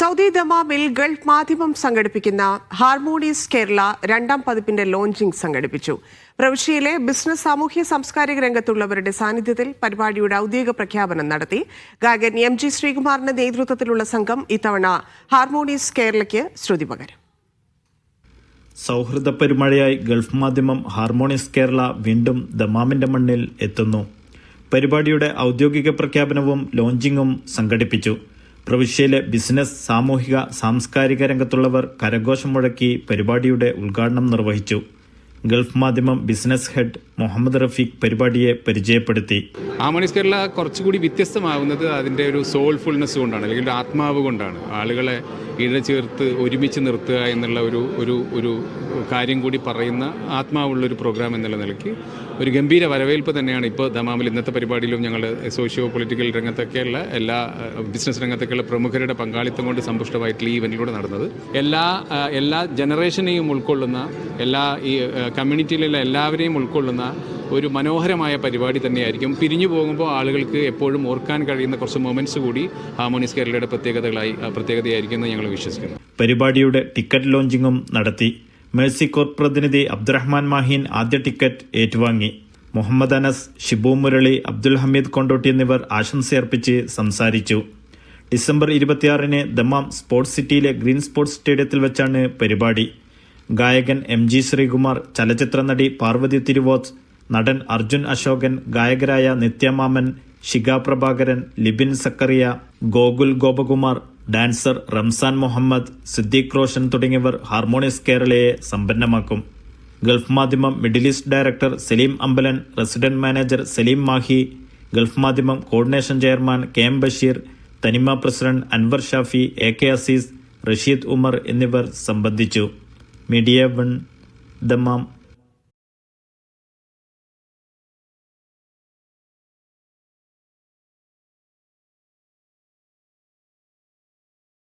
Saudi ദമാമിൽ Gulf മാധ്യമം സംഘടിപ്പിക്കുന്ന harmonious Kerala രണ്ടാം പതിപ്പിന്റെ ലോഞ്ചിംഗ് സംഘടിപ്പിച്ചു. പ്രവിശ്യയിലെ ബിസിനസ് സാമൂഹ്യ സാംസ്കാരിക രംഗത്തുള്ളവരുടെ സാന്നിധ്യത്തിൽ പരിപാടിയുടെ ഔദ്യോഗിക പ്രഖ്യാപനം നടത്തി. ഗായകൻ എം ജി ശ്രീകുമാറിന്റെ നേതൃത്വത്തിലുള്ള സംഘം ഇത്തവണ ഹാർമോണിയസ് കേരളയ്ക്ക് ശ്രുതി സൗഹൃദ പെരുമഴയായി ഗൾഫ് മാധ്യമം ഹാർമോണിയസ് കേരള വീണ്ടും ദമാമിന്റെ മണ്ണിൽ എത്തുന്നു. പരിപാടിയുടെ ഔദ്യോഗിക പ്രഖ്യാപനവും ലോഞ്ചിങ്ങും സംഘടിപ്പിച്ചു. പ്രവിശ്യയിലെ ബിസിനസ് സാമൂഹിക സാംസ്കാരിക രംഗത്തുള്ളവർ കരഘോഷം മുഴക്കി പരിപാടിയുടെ ഉദ്ഘാടനം നിർവഹിച്ചു. ഗൾഫ് മാധ്യമം ബിസിനസ് ഹെഡ് മുഹമ്മദ് റഫീഖ് പരിപാടിയെ പരിചയപ്പെടുത്തി. ആമണീസ് കേരള കുറച്ചുകൂടി വ്യത്യസ്തമാകുന്നത് അതിന്റെ ഒരു സോൾഫുൾനെസ് കൊണ്ടാണ് അല്ലെങ്കിൽ ആത്മാവ് കൊണ്ടാണ്. ആളുകളെ ഇഴചേർത്ത് ഒരുമിച്ച് നിർത്തുക എന്നുള്ള ഒരു ഒരു ഒരു കാര്യം കൂടി പറയുന്ന ആത്മാവുള്ളൊരു പ്രോഗ്രാം എന്നുള്ള നിലയ്ക്ക് ഒരു ഗംഭീര വരവേൽപ്പ് തന്നെയാണ്. ഇപ്പോൾ ദമാമിൽ ഇന്നത്തെ പരിപാടിയിലും ഞങ്ങൾ സോഷ്യോ പൊളിറ്റിക്കൽ രംഗത്തൊക്കെയുള്ള എല്ലാ ബിസിനസ് രംഗത്തൊക്കെയുള്ള പ്രമുഖരുടെ പങ്കാളിത്തം കൊണ്ട് സമ്പുഷ്ടമായിട്ടുള്ള ഈ ഇവന്റിലൂടെ നടന്നത്. എല്ലാ എല്ലാ ജനറേഷനെയും ഉൾക്കൊള്ളുന്ന എല്ലാ ഈ കമ്മ്യൂണിറ്റിയിലുള്ള എല്ലാവരെയും ഉൾക്കൊള്ളുന്ന ഒരു മനോഹരമായ പരിപാടി തന്നെയായിരിക്കും. പിരിഞ്ഞു പോകുമ്പോൾ ആളുകൾക്ക് എപ്പോഴും ഓർക്കാൻ കഴിയുന്ന കുറച്ച് മൊമെന്റ്സ് കൂടി ഹാർമോണിയസ് കേരളയുടെ പ്രത്യേകതകളായി പ്രത്യേകതയായിരിക്കും എന്ന് ഞങ്ങൾ വിശ്വസിക്കുന്നു. പരിപാടിയുടെ ടിക്കറ്റ് ലോഞ്ചിങ്ങും നടത്തി. മേഴ്സി കോർപ്പ് പ്രതിനിധി അബ്ദുറഹ്മാൻ മാഹീൻ ആദ്യ ടിക്കറ്റ് ഏറ്റുവാങ്ങി. മുഹമ്മദ് അനസ് ഷിബു മുരളി അബ്ദുൽ ഹമീദ് കൊണ്ടോട്ടി എന്നിവർ ആശംസയർപ്പിച്ച് സംസാരിച്ചു. ഡിസംബർ ഇരുപത്തിയാറിന് ദമാം സ്പോർട്സ് സിറ്റിയിലെ ഗ്രീൻ സ്പോർട്സ് സ്റ്റേഡിയത്തിൽ വെച്ചാണ് പരിപാടി. ഗായകൻ എം ജി ശ്രീകുമാർ ചലച്ചിത്ര നടി പാർവതി തിരുവോത്ത് നടൻ അർജുൻ അശോകൻ ഗായകരായ നിത്യമാമൻ ശിഖ പ്രഭാകരൻ ലിബിൻ സക്കറിയ ഗോകുൽ ഗോപകുമാർ ഡാൻസർ റംസാൻ മുഹമ്മദ് സിദ്ദീഖ് റോഷൻ തുടങ്ങിയവർ ഹാർമോണിയസ് കേരളയെ സമ്പന്നമാക്കും. Gulf Madhyamam Middle East director Saleem Ambalan resident manager Saleem Mahi Gulf Madhyamam coordination chairman K M Basheer Thanima president Anwar Shafi A K Azeez Rasheed Umar എന്നിവർ സംബന്ധിച്ചു. Media One Dammam.